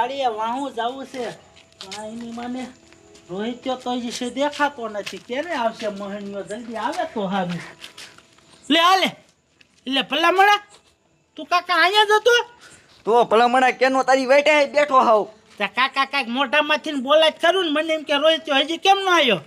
વાડીએ વાહું જવું છે. પણ એની મને રોહિત્યો તો છે દેખાતો નથી. ક્યારે આવશે મોહનીયો જલ્દી આવે તો હારું લે આલે લે ભલામણા. તું કાકા અહીંયા જ તો તો ભલામણા કેનો તારી વેટે બેઠો હાવ? કાકા કાંઈક મોઢામાંથી ને બોલાય જ ખરું ને મને એમ કે રોહિત્યો હજી કેમ ન આવ્યો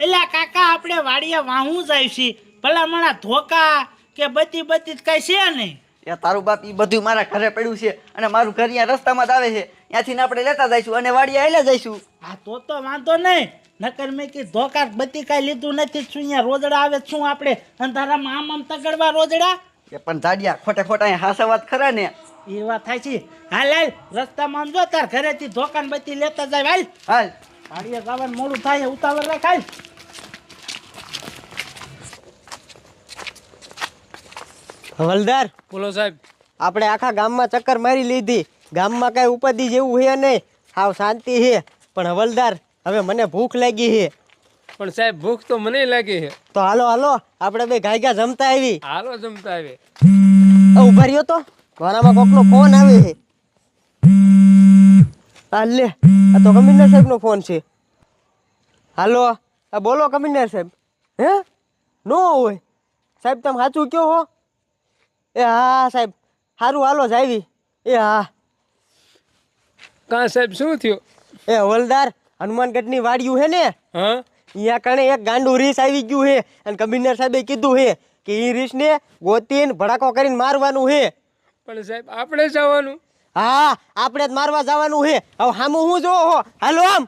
એટલે કાકા આપણે વાડીએ વાહું જાય છે. ભલામણા ધોકા કે બધી બધી કાંઈ છે નહીં. એ તારું બાપ એ બધું મારા ઘરે પડ્યું છે અને મારું ઘર અહીંયા રસ્તામાં જ આવે છે. ત્યાંથી આપણે લેતા જઈશું અને વાડીએ આયલા જઈશું. હા તો તો વાંધો નહીં. નકર મેં કે ધોકા બધી કાંઈ લીધું નથી શું અહીંયા રોજડા આવે શું આપણે અંધારામાં આમ આમ તગડવા રોજડા? એ પણ જાડિયા ખોટે ખોટા હાસા વાત ખરા ને. એ વાત થાય છે. હાલ હાલ રસ્તામાં આમ જો તાર ઘરેથી ધોકાન બધી લેતા જાય. હાલ. હાલ. વાડીએ જવાનું મોડું થાય ઉતાવળ રાખ હાલ. હવલદાર બોલો સાહેબ. આપણે આખા ગામમાં ચક્કર મારી લીધી. ગામમાં કાંઈ ઉપાધિ જેવું છે નહીં. હાવ શાંતિ છે. પણ હવલદાર હવે મને ભૂખ લાગી છે. પણ સાહેબ ભૂખ તો મને લાગી છે. તો હાલો હાલો આપણે બે ગાયગા જમતા આવી. હાલો જમતા આવી. ઊભા રહ્યો તો. મારામાં કોકનો ફોન આવે છે. આ લે આ તો કમિશનર સાહેબનો ફોન છે. હાલો આ બોલો કમિશનર સાહેબ. હે? નો હોય. સાહેબ તમે સાચું કયો હો. એ હા સાહેબ. સારું હાલો જ આવી. એ હા. કાં સાહેબ શું થયું? એ હવલદાર હનુમાનગઢની વાડિયું હે ને? હા? અહીંયા કણે એક ગાંડું રીસ આવી ગયું છે અને કમિશનર સાહેબે કીધું છે કે એ રીસને ગોતીને ભડાકો કરીને મારવાનું છે પણ સાહેબ આપણે જવાનું? હા આપણે જ મારવા જવાનું છે હવે હામું હું જોવો હો? હાલો આમ.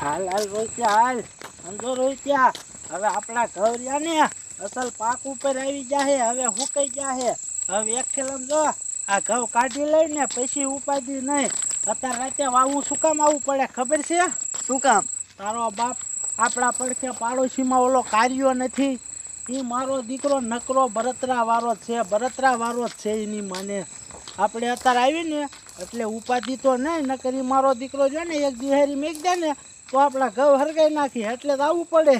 હાલ હાલ રોહિત્યા હાલ. સમજો રોહિત્યા હવે આપણા ઘરિયા ને અસલ પાક ઉપર આવી જાહે હવે હુકાઈ જાહે હવે એક ખેલમ જો. આ ઘઉં કાઢી લઈને પછી ઉપાધી નહીં. અત્યારે રાતે વાવું શું કામ આવવું પડે ખબર છે? શું કામ? તારો બાપ આપણા પડખે પાડોશીમાં ઓલો કાર્યો નથી. એ મારો દીકરો નકરો બરતરા વાળો છે બરતરા વાળો જ છે એની મને. આપણે અત્યારે આવીને એટલે ઉપાધિ તો નહીં નકરી મારો દીકરો જો ને એક દિહારી મેક દે ને તો આપણા ઘઉં હરગાઈ નાખી એટલે તો આવવું પડે.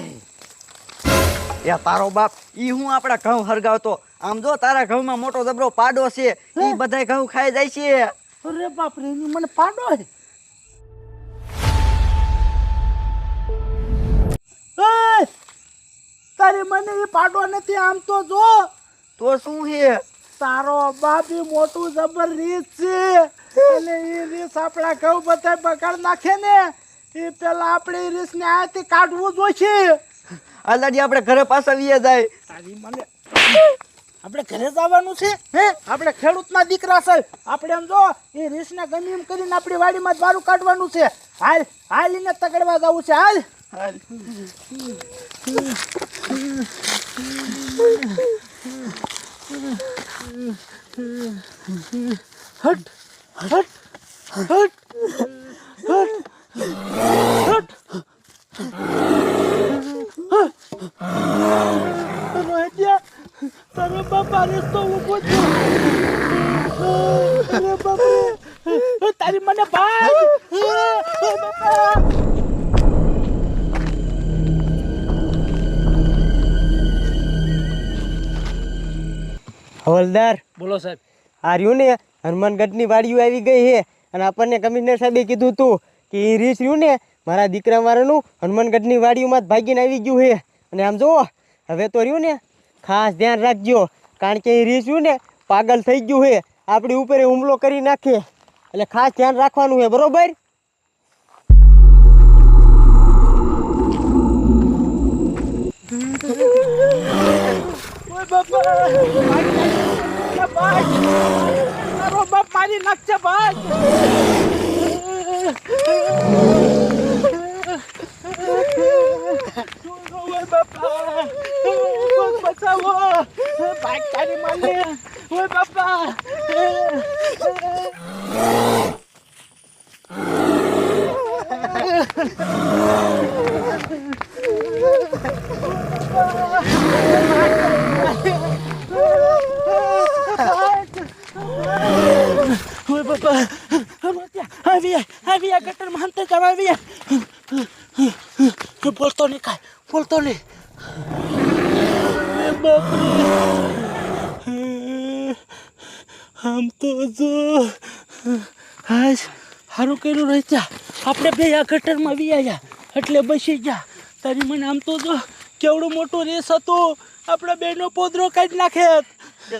એ તારો બાપ ઈ હું આપણા ઘઉં હરગાવતો? આમ જો તારા ઘઉંમાં મોટો જબરો પાડો છે એ બધા ઘઉં ખાઈ જાય છે. અરે બાપ રે એની મને પાડો છે તારે મને એ પાડો નથી આમ તો જો. તો શું છે તારો બાપી મોટું જબર રીત છે. અને એ રીસ આપણા ઘઉં બધા બગાડ નાખે ને એ પેલા આપણે એ રીસને આથી કાઢવું જોઈશે. અલાડી આપણે ઘરે પાછા વીએ જાય. તારી મને આપણે ઘરે જવાનું છે, હે? આપણે ખેડૂતના દીકરા છે. આપણે એમ જો, એ રીસને ગમે એમ કરીને આપણી વાડીમાં જ બારું કાઢવાનું છે. હાલ હાલ એને તગડવા જવું છે, હાલ. હટ હટ હટ હટ રોહિત્યા તારો ઊભો છે. તારી મને ભાગ. હવલદાર. બોલો સાહેબ. આ રહ્યું ને? હનુમાનગઢની વાડીઓ આવી ગઈ છે. અને આપણને કમિશનર સાહેબે કીધું તું કે એ રીસ રહ્યું ને મારા દીકરા મારાનું હનુમાનગઢની વાડીઓમાં જ ભાગીને આવી ગયું છે. અને આમ જુઓ હવે તો રહ્યું ને ખાસ ધ્યાન રાખજો. કારણ કે એ રીસ ને પાગલ થઈ ગયું છે આપણી ઉપર હુમલો કરી નાખે એટલે ખાસ ધ્યાન રાખવાનું છે બરોબર મારી નાખશે ભાગ ઓય બાપા કોક બચાવો ભાગ તારી માને. ઓય બાપા. ઓય બાપા. આવી આવી ગટર માનતે જવા આવી બોલતો નહીં કાંઈ, બોલતો નહીં બાપરે આમ તો જો હાશ સારું કર્યું રહેતા આ ગટરમાં વિયા એટલે બસી ગયા તારી મને આમ તો જો કેવડું મોટું રેસ હતું. આપણે બેનો પોદરો કાઢી નાખે.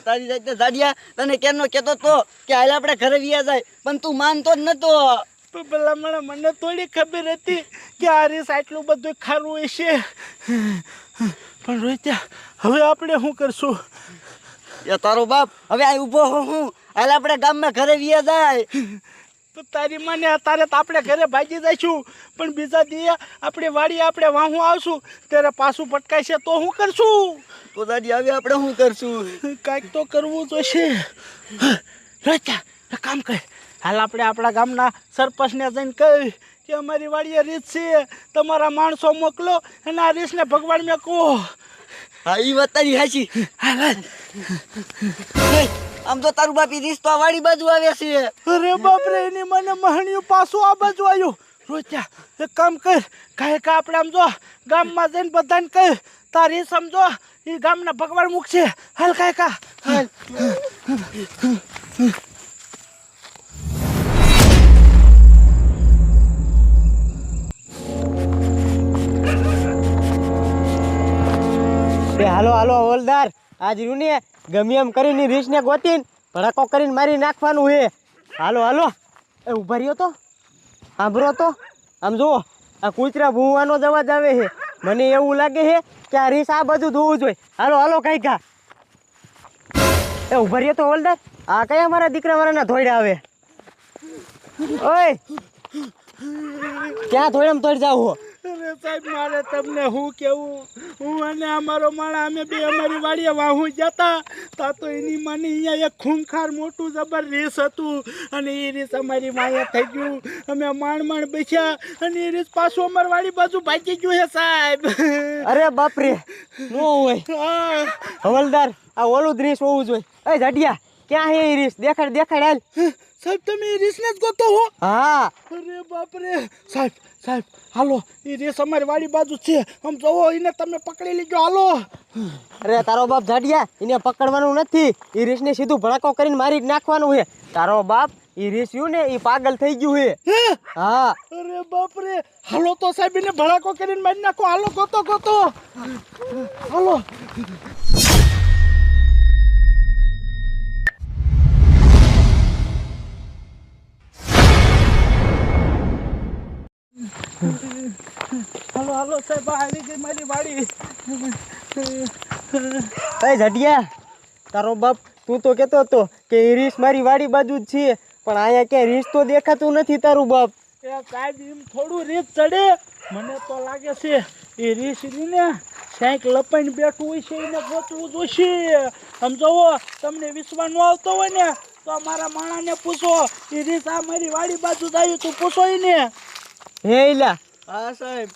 તારી જાતે દાડિયા તને કેમનો કહેતો તો કે હાલ આપણે ઘરે વિયા જાય. પણ તું માનતો જ નતો. તો પેલા મને મને થોડી ખબર હતી કે આ રેસ આટલું બધું ખારું હશે પણ રોહિત્યા હવે આપણે શું કરશું? એ તારો બાપ હવે આ ઊભો હો હું. હાલ આપણે ગામમાં ઘરે વિયા જાય. તો તારી મને તારે તો આપણે ઘરે ભાગી જઈશું. પણ બીજા દીએ આપણે વાડી આપણે વાહું આવશું. ત્યારે પાછું પટકાશે તો શું કરશું? તો દાદી આવી આપણે શું કરશું? કાંઈક તો કરવું જોઈશે કામ કર. હાલ આપણે આપણા ગામના સરપંચને જઈને કહી કે અમારી વાડીએ રીત છે. તમારા માણસો મોકલો અને આ રીતને ભગવાન મેં કહો. હા એ વાત તારી હાચી. હે, આમ તો તારું બાપ ઈદીશ તો આ વાડી બાજુ આવે છે. અરે બાપરે એની મને મહણિયું પાછું આ બાજુ આવ્યું રોત્યા એક કામ કર કહે કા આપણે આમ જો ગામમાં જઈને બધાને કહે તારી સમજો એ ગામના ભગવાન મુખ છે. હાલ કહે કા હાલ. હાલો હાલો હવલદાર. આજ રહ્યું ને ગમે એમ કરીને રીસને ગોતીને ભડાકો કરીને મારી નાખવાનું હે. હાલો હાલો. એ ઊભા રહ્યો તો? સાંભળો તો. આમ જુઓ, આ કૂતરા ભૂવાનો અવાજ આવે છે. મને એવું લાગે છે કે આ રીસ આ બધું ધોવું જોઈએ. હાલો હાલો, કઈ કા. એ ઊભા રહ્યો તો હોલદાર આ કયા મારા દીકરા મારાના ધોઈડા આવે? ઓય! ક્યાં ધોઈડામાં તોડી જાવ અરે સાહેબ મારે તમને હું કેવું? હું અને અમારો માણા અમે બે અમારી વાડીએ વાહું જતા તા તો એની મને અહીંયા એક ખૂંખાર મોટું જબર રીસ હતું. અને એ રીસ અમારી માયા થઈ ગયું. અમે માણ માણ બેસ્યા અને એ રીસ પાછું અમારી વાડી બાજુ ભાગી ગયું હે સાહેબ. અરે બાપરે નો હોય. હા. હવલદાર આ ઓલું દ્રીસ હોવું જોઈએ. એ જાડિયા ક્યાં હે એ રીસ? દેખાડ દેખાડ હાલ. સાહેબ તમે રીસને જ ગોતો હો. હા. અરે બાપરે. સાહેબ સાહેબ હાલો એ રેસ અમારી વાડી બાજુ છે. આમ જોવો એને તમે પકડી લીધો હાલો. અરે તારો બાપ જાડિયા એને પકડવાનું નથી. એ રીસને સીધું ભડાકો કરીને મારી નાખવાનું છે. તારો બાપ એ રીસ યુ ને એ પાગલ થઈ ગયું હે? હા. અરે બાપરે. હાલો તો સાહેબ એને ભડાકો કરીને મારી નાખો. હાલો ગોતો ગોતો. હાલો. હાલો હાલો સાહેબ આવી ગઈ મારી વાડી. એ જાડિયા તારો બાપ તું તો કહેતો હતો કે એ રીસ મારી વાડી બાજુ જ છે પણ અહીંયા ક્યાંય રીસ તો દેખાતું નથી તારું બાપ. એ સાહેબ એમ થોડું રીત ચડે. મને તો લાગે છે એ રીસ રીને ક્યાંક લપાઈને બેઠું હોય છે એને ગોતવું જોઈશે સમજાવો તમને વિશ્વાસ ન આવતો હોય ને તો મારા માણાને પૂછો એ રીસ આ મારી વાડી બાજુ જ આવ્યું તું પૂછો એને. હે ઇલા હા સાહેબ.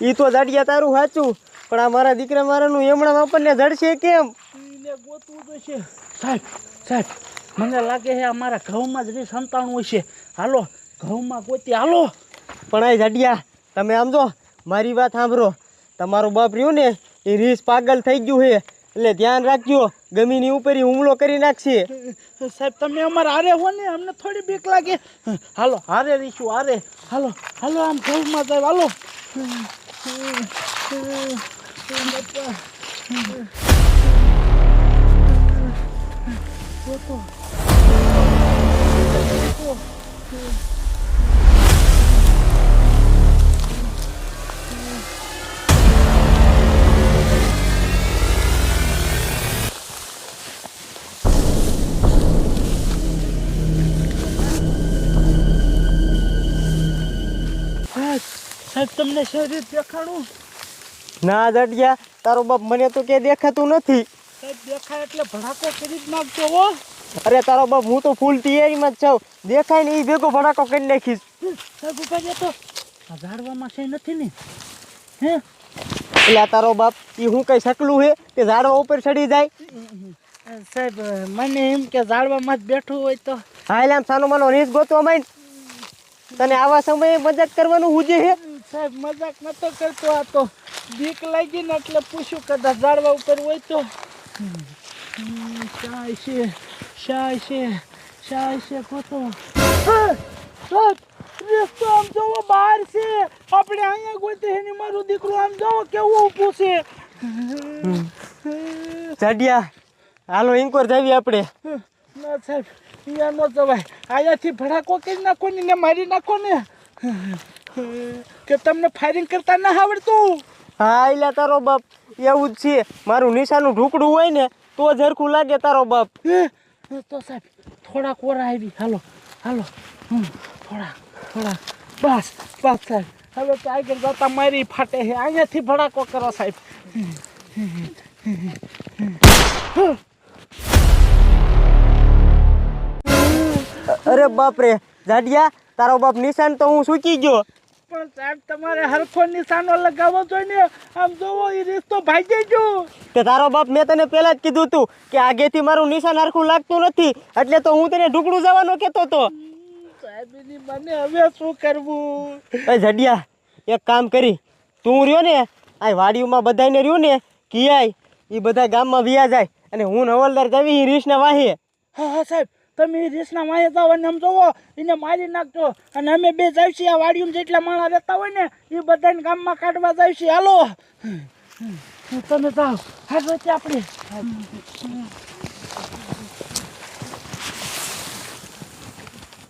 એ તો જાડિયા તારું સાચું. પણ આ મારા દીકરા મારાનું એમણા આપણને જડશે કેમ? ઈને ગોતવું જોઈશે સાહેબ સાહેબ મને લાગે છે અમારા ઘઉંમાં જ રીસ સંતાણું હશે હાલો ઘઉંમાં ગોતી હાલો. પણ આ જાડિયા તમે આમ જો મારી વાત સાંભળો. તમારું બાપ રહ્યું ને એ રીસ પાગલ થઈ ગયું છે. એટલે ધ્યાન રાખજો, ગમીની ઉપર હુમલો કરી નાખશે. સાહેબ, તમે અમારે હારે હો ને, અમને થોડી બીક લાગે. હાલો, હારે રહીશું, હારે. હાલો હાલો, આમ ઘઉંમાં સાહેબ હાલો. સાહેબ તમને શરીર દેખાડું ના જાડિયા તારો બાપ મને તો કે દેખાતું નથી. સાહેબ દેખાય એટલે ભડાકો કરી જ નાખજો હો. અરે તારો બાપ હું તો ફૂલ તૈયારીમાં જ છું. દેખાય ને એ ભેગો ભડાકો કરી નાખીશ. સાહેબ ઊભા તો. આ ઝાડવામાં છે નથી ને? હે? એટલે તારો બાપ એ હું કઈ શકલું છે કે ઝાડવા ઉપર ચડી જાય? સાહેબ મને એમ કે ઝાડવામાં જ બેઠું હોય તો. હા એટલે આમ સાનો માનો રીસ ગોતવા માંડ. તને આવા સમયે મજાક કરવાનું હુજે છે સાહેબ મજાક નતો કરતો આ તો. બીક લાગી ને એટલે પૂછ્યું કદાચ ઝાડવા ઉપર હોય તો. શાય છે શાય છે શાય છે કોતો સાહેબ રસ્તો આમ જોવો બહાર છે. આપણે અહીંયા ગોતે એની મારું દીકરો આમ જોવો કેવું ઊભું છે. ચડિયા હાલો ઇન્કોર જાવી આપણે. ના સાહેબ અહીંયા ન જવાય. અહીંયાથી ભડાકો કરી નાખો ને મારી નાખો ને. કે તમને ફાયરિંગ કરતા ના આવડતું? હા એટલે તારો બાપ. એવું જ છે. મારું નિશાનું ઢુકડું હોય ને તો ઝરખું લાગે તારો બાપ. તો સાહેબ થોડા કોરા આવી. હાલો હાલો. થોડા થોડા બસ બસ સાહેબ. હવે ટાઈગર જતા મારી ફાટે છે. અહીંયાથી ભડાકો કરો સાહેબ. અરે બાપ રે જાડિયા તારો બાપ નિશાન તો હું સૂકી ગયો. પણ સાહેબ તમારે હરખો નિશાનો લગાવવો જોઈએ ને આમ જોવો એ રીસ્તો ભાગી ગયો. તે તારો બાપ મેં તને પહેલા જ કીધું તું કે આગેથી મારું નિશાન હરખું લાગતું નથી એટલે તો હું તને ઢુકડું જવાનો કહેતો હતો સાહેબની મને હવે શું કરવું? એ જડિયા એક કામ કરી તું રહ્યો ને આ વાડીઓમાં બધાને રહ્યું ને કિયાય એ બધા ગામમાં વ્યા જાય અને હું નવલદાર જવી રીસને વાહીએ હા હા સાહેબ તમે એ રીસના માએ જાઓ અને આમ જોવો, એને મારી નાખજો. અને અમે બે જાય છીએ આ વાડીમાં જેટલા માણસ રહેતા હોય ને, એ બધાને ગામમાં કાઢવા છે હાલો. તમે જાઓ. છે આપણે.